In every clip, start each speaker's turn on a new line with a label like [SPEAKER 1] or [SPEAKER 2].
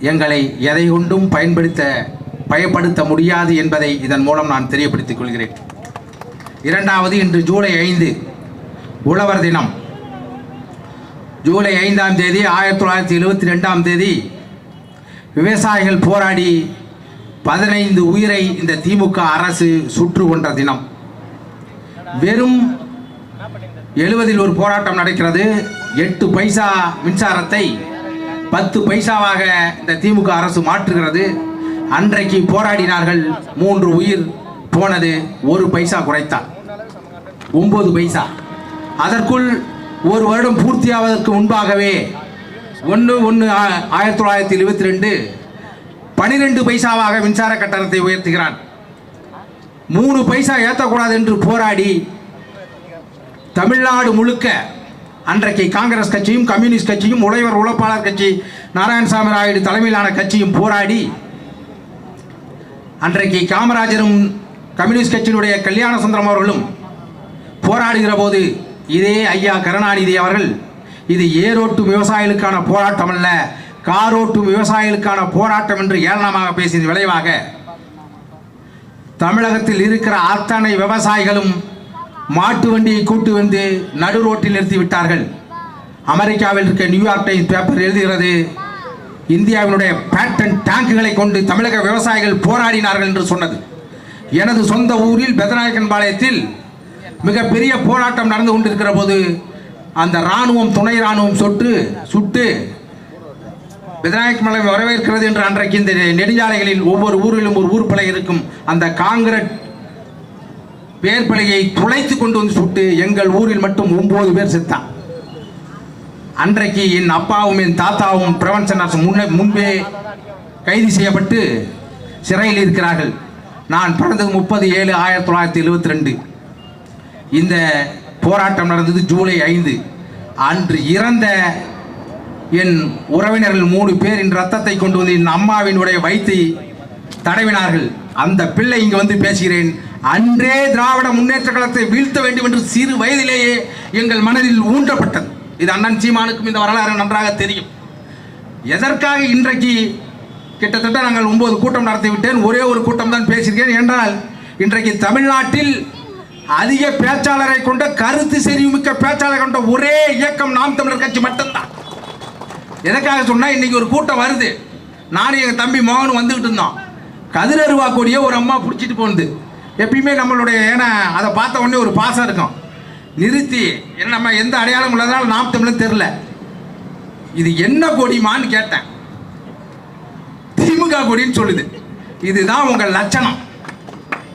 [SPEAKER 1] எங்களை எதை கொண்டும் பயன்படுத்த பயப்படுத்த முடியாது என்பதை இதன் மூலம் நான் தெரியப்படுத்திக் கொள்கிறேன். இரண்டாவது இன்று ஜூலை ஐந்து உழவர் தினம். ஜூலை ஐந்தாம் தேதி ஆயிரத்தி தொள்ளாயிரத்தி எழுபத்தி ரெண்டாம் தேதி விவசாயிகள் போராடி பதினைந்து உயிரை இந்த திமுக அரசு சுற்று கொன்ற தினம். வெறும் எழுபதில் ஒரு போராட்டம் நடக்கிறது. எட்டு பைசா மின்சாரத்தை பத்து பைசாவாக இந்த திமுக அரசு மாற்றுகிறது. அன்றைக்கு போராடினார்கள் மூன்று உயிர் போனது ஒரு பைசா குறைத்தார் ஒன்பது பைசா. அதற்குள் ஒரு வருடம் பூர்த்தியாவதற்கு முன்பாகவே ஒன்று ஒன்று ஆயிரத்தி தொள்ளாயிரத்தி எழுபத்தி ரெண்டு பனிரெண்டு பைசாவாக மின்சார கட்டணத்தை உயர்த்துகிறான். மூணு பைசா ஏற்றக்கூடாது என்று போராடி தமிழ்நாடு முழுக்க அன்றைக்கு காங்கிரஸ் கட்சியும் கம்யூனிஸ்ட் கட்சியும் உழைவர் உழைப்பாளர் கட்சி நாராயணசாமி நாயுடு தலைமையிலான கட்சியும் போராடி அன்றைக்கு காமராஜரும் கம்யூனிஸ்ட் கட்சியினுடைய கல்யாண சுந்தரம் அவர்களும் போராடுகிற போது இதே ஐயா கருணாநிதி அவர்கள் இது ஏரோட்டும் விவசாயிகளுக்கான போராட்டம் அல்ல காரோட்டும் விவசாயிகளுக்கான போராட்டம் என்று ஏளனமாக பேசியது விளைவாக தமிழகத்தில் இருக்கிற அத்தனை விவசாயிகளும் மாட்டு வண்டியை கூட்டு வந்து நடு ரோட்டில் நிறுத்தி விட்டார்கள். அமெரிக்காவில் இருக்க நியூயார்க் டைம்ஸ் பேப்பர் எழுதுகிறது இந்தியாவினுடைய பேட்டன் டேங்குகளை கொண்டு தமிழக விவசாயிகள் போராடினார்கள் என்று சொன்னது. எனது சொந்த ஊரில் பெதநாயக்கன் பாளையத்தில் மிகப்பெரிய போராட்டம் நடந்து கொண்டிருக்கிற போது அந்த இராணுவம் துணை இராணுவம் சொட்டு சுட்டு விநாயக் மலை வரவேற்கிறது என்று அன்றைக்கு இந்த நெடுஞ்சாலைகளில் ஒவ்வொரு ஊரிலும் ஒரு ஊர் பிள்ளை இருக்கும். அந்த காங்கிரட் பேர் பேர்பலையை துளைத்து கொண்டு வந்து சுட்டு எங்கள் ஊரில் மட்டும் ஒன்பது பேர் செத்தான். அன்றைக்கு என் அப்பாவும் என் தாத்தாவும் பிரவன்சன் அரசு முன்னே முன்பே கைது செய்யப்பட்டு சிறையில் இருக்கிறார்கள். நான் பிறந்தது முப்பது ஏழு ஆயிரத்தி தொள்ளாயிரத்தி எழுபத்தி ரெண்டு இந்த போராட்டம் நடந்தது ஜூலை ஐந்து. அன்று இறந்த என் உறவினர்கள் மூணு பேர் என் ரத்தத்தை கொண்டு வந்து என் அம்மாவினுடைய வயிற்றை தடவினார்கள். அந்த பிள்ளை இங்கு வந்து பேசுகிறேன். அன்றே திராவிட முன்னேற்ற கழகத்தை வீழ்த்த வேண்டும் என்று சிறு வயதிலேயே எங்கள் மனதில் ஊன்றப்பட்டது. இது அண்ணன் சீமானுக்கும் இந்த வரலாறு நன்றாக தெரியும். எதற்காக இன்றைக்கு கிட்டத்தட்ட நாங்கள் ஒன்பது கூட்டம் நடத்திவிட்டேன் ஒரே ஒரு கூட்டம் தான் பேசியிருக்கேன். என்றால் இன்றைக்கு தமிழ்நாட்டில் அதிக பேச்சாளரை கொண்ட கருத்து செறிவுமிக்க பேச்சாளரை கொண்ட ஒரே இயக்கம் நாம் தமிழர் கட்சி மட்டும்தான். எதற்காக சொன்னால் இன்றைக்கி ஒரு கூட்டம் வருது. நானும் எங்கள் தம்பி மோகனும் வந்துக்கிட்டு இருந்தோம். கதிரருவா கொடியை ஒரு அம்மா பிடிச்சிட்டு போனது. எப்பயுமே நம்மளுடைய ஏன்னா அதை பார்த்த உடனே ஒரு பாசம் இருக்கும். நிறுத்தி என்ன நம்ம எந்த அடையாளம் உள்ளதாலும் நாம் தமிழர் தெரில இது என்ன கொடிமான்னு கேட்டேன். திமுக கொடின்னு சொல்லுது. இதுதான் உங்கள் லட்சணம்.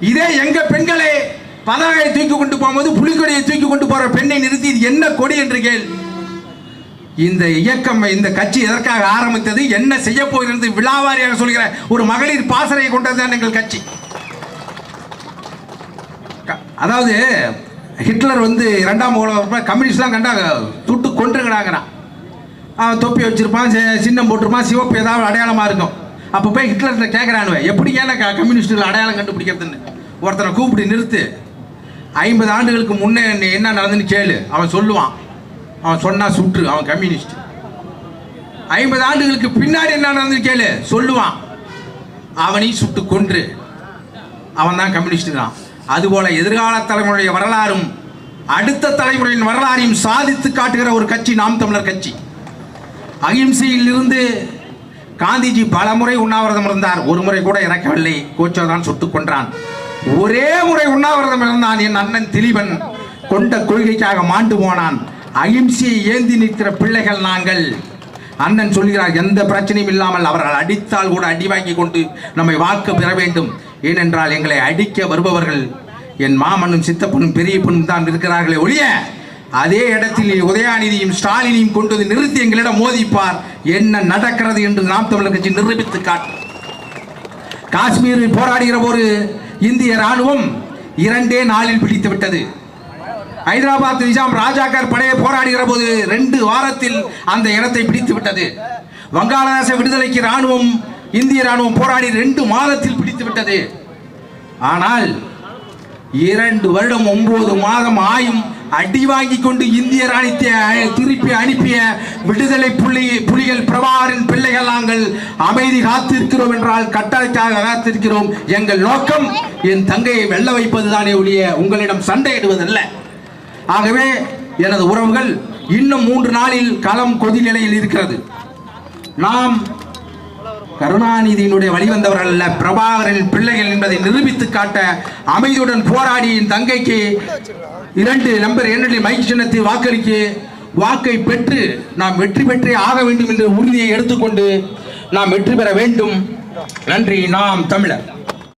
[SPEAKER 1] இதே எங்க பெண்களை பதாகையை தூக்கி கொண்டு போகும்போது புலிக்கொடியை தூக்கி கொண்டு போற பெண்ணை நிறுத்தி இது என்ன கொடி என்று கேள். இந்த இயக்கம் இந்த கட்சி எதற்காக ஆரம்பித்தது என்ன செய்ய போகிறது விழாவாரியாக சொல்கிற ஒரு மகளிர் பாசறையை கொண்டதுதான் எங்கள் கட்சி. அதாவது ஹிட்லர் வந்து இரண்டாம் உலக கம்யூனிஸ்ட்லாம் கண்டா சுட்டு கொன்றுங்கடாங்கிறான் அவன் தொப்பி வச்சுருப்பான் சின்னம் போட்டிருப்பான் சிவப்பு ஏதாவது அடையாளமாக இருக்கும். அப்போ போய் ஹிட்லர்கிட்ட கேட்குறானுவ எப்படி ஏன்னா கம்யூனிஸ்டுகள் அடையாளம் கண்டுபிடிக்கிறதுன்னு? ஒருத்தனை கூப்பிட்டு நிறுத்து. ஐம்பது ஆண்டுகளுக்கு முன்னே என்ன- என்ன நடந்துன்னு கேளு அவன் சொல்லுவான். அவன் சொன்னால் சுற்று அவன் கம்யூனிஸ்ட். ஐம்பது ஆண்டுகளுக்கு பின்னாடி என்ன நடந்துன்னு கேளு சொல்லுவான். அவனையும் சுட்டு கொன்று. அவன் தான் கம்யூனிஸ்ட் தான் அதுபோல எதிர்கால தலைமுறைய வரலாறும் அடுத்த தலைமுறையின் வரலாறையும் சாதித்து காட்டுகிற ஒரு கட்சி நாம் தமிழர் கட்சி. அகிம்சையில் இருந்து காந்திஜி பல முறை உண்ணாவிரதம் இருந்தார். ஒரு முறை கூட இறக்கவில்லை. கோச்சோ தான் சுட்டுக் கொன்றான். ஒரே முறை உண்ணாவிரதம் இருந்தான். என் அண்ணன் திலீபன் கொண்ட கொள்கைக்காக மாண்டு போனான். அகிம்சையை ஏந்தி நிற்கிற பிள்ளைகள் நாங்கள். அண்ணன் சொல்கிறார் எந்த பிரச்சனையும் இல்லாமல் அவர்கள் அடித்தால் கூட அடி வாங்கி கொண்டு நம்மை வாக்கு பெற வேண்டும். ஏனென்றால் எங்களை அடிக்க வருபவர்கள் என் மாமனும் சித்தப்பனும் பெரிய பொண்ணும் தான் இருக்கிறார்களே ஒழிய அதே இடத்தில் உதயாநிதியும் ஸ்டாலினையும் கொண்டு வந்து நிறுத்தி எங்களிடம் மோதிப்பார். என்ன நடக்கிறது என்று நாம் தமிழர் கட்சி நிரூபித்து காட்டும். காஷ்மீரில் போராடுகிற போது இந்திய ராணுவம் இரண்டே நாளில் பிடித்து விட்டது. ஹைதராபாத் நிஜாம் ராஜாக்கார் படையை போராடுகிற போது ரெண்டு வாரத்தில் அந்த இடத்தை பிடித்து விட்டது. வங்காளதேச விடுதலைக்கு ராணுவம் இந்திய ராணுவம் போராடி ரெண்டு மாதத்தில் பிடித்து விட்டது. ஆனால் இரண்டு வருடம் ஒன்பது மாதம் ஆயும் அடி வாங்கி கொண்டு இந்திய ராணித்தை திருப்பி அனுப்பிய விடுதலை புலி புலிகள் பிரபாகரின் பிள்ளைகள் நாங்கள் அமைதி காத்திருக்கிறோம் என்றால் கட்டளைக்காக காத்திருக்கிறோம். எங்கள் நோக்கம் என் தங்கையை வெல்ல வைப்பதுதானே ஒழிய உங்களிடம் சண்டையிடுவதல்ல. ஆகவே எனது உறவுகள் இன்னும் மூன்று நாளில் களம் கொதி நிலையில் இருக்கிறது. நாம் கருணாநிதியினுடைய வழிவந்தவர்கள் அல்ல பிரபாகரின் பிள்ளைகள் என்பதை நிரூபித்து காட்ட அமைதியுடன் போராடி என் தங்கைக்கு இரண்டு நம்பர் இரண்டு மைக் சின்னத்தை வாக்களிக்கு வாக்கை பெற்று நாம் வெற்றி பெற்றே ஆக வேண்டும் என்ற உறுதியை எடுத்துக்கொண்டு நாம் வெற்றி பெற வேண்டும். நன்றி. நாம் தமிழர்.